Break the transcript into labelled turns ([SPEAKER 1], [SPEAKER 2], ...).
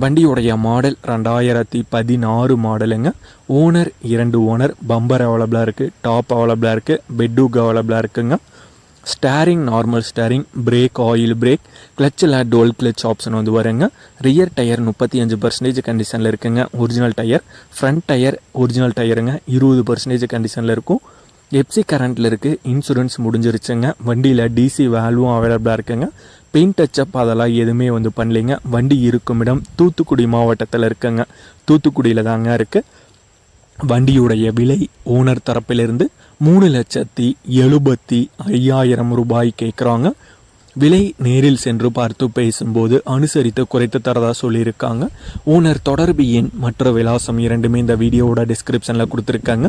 [SPEAKER 1] வண்டியுடைய மாடல் ரெண்டாயிரத்தி பதினாறு மாடலுங்க. ஓனர் இரண்டு ஓனர் பம்பர் அவைலபிளாக இருக்குது டாப் அவைலபிளாக இருக்குது பெட்டூக் அவைலபிளாக இருக்குங்க. Steering normal steering brake oil brake கிளச்சில் dual clutch option வந்து வருங்க. ரியர் டயர் முப்பத்தி அஞ்சு பர்சன்டேஜ் கண்டிஷனில் இருக்குங்க. Original tyre front tyre original டயருங்க இருபது பர்சன்டேஜ் கண்டிஷனில் இருக்கும். எப்சி கரண்ட்டில் இருக்குது இன்சூரன்ஸ் முடிஞ்சிருச்சுங்க. வண்டியில் டிசி வேல்வும் அவைலபிளாக இருக்குங்க. பெயிண்ட் டச்சப் அதெல்லாம் எதுவுமே வந்து பண்ணலைங்க. வண்டி இருக்கும் இடம் தூத்துக்குடி மாவட்டத்தில் இருக்குங்க. தூத்துக்குடியில் தாங்க இருக்குது வண்டியுடைய விலை ஓனர் தரப்பிலிருந்து மூணு லட்சத்தி எழுபத்தி ஐயாயிரம் ரூபாய் கேட்குறாங்க விலை நேரில் சென்று பார்த்து பேசும்போது அனுசரித்து குறைத்து தரதா சொல்லியிருக்காங்க. ஓனர் தொடர்பு எண் மற்ற விலாசம் இரண்டுமே இந்த வீடியோவோட டிஸ்கிரிப்ஷனில் கொடுத்துருக்காங்க.